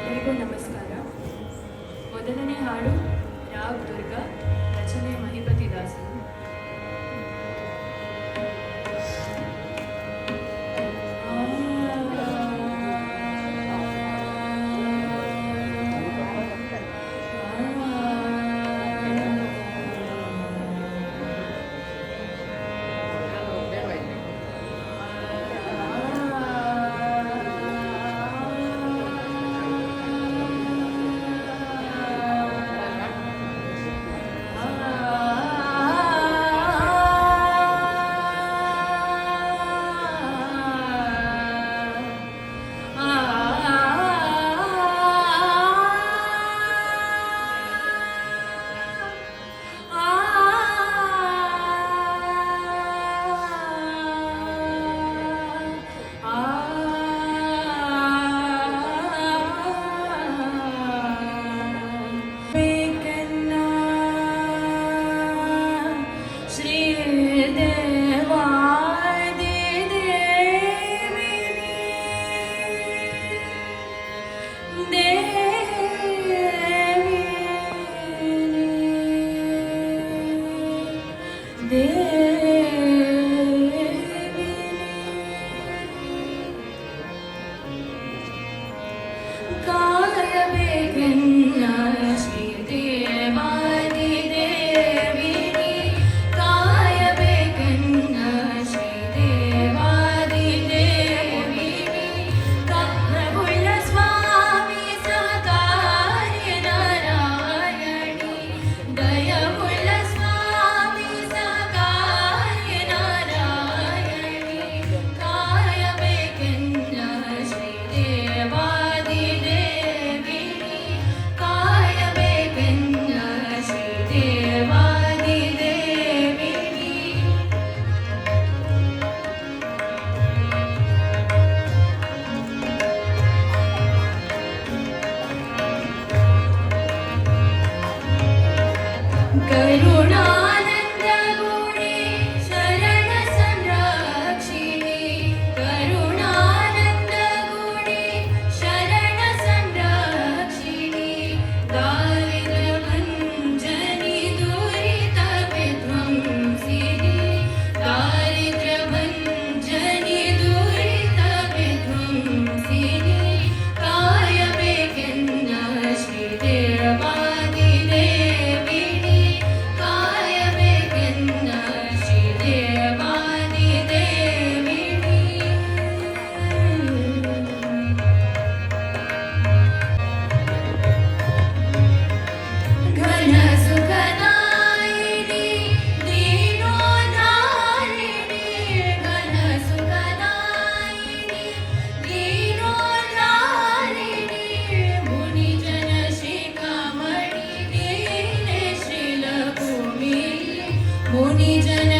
ಎಲ್ಲರಿಗೂ ನಮಸ್ಕಾರ. ಮೊದಲನೇ ಹಾಡು there. 各路。need an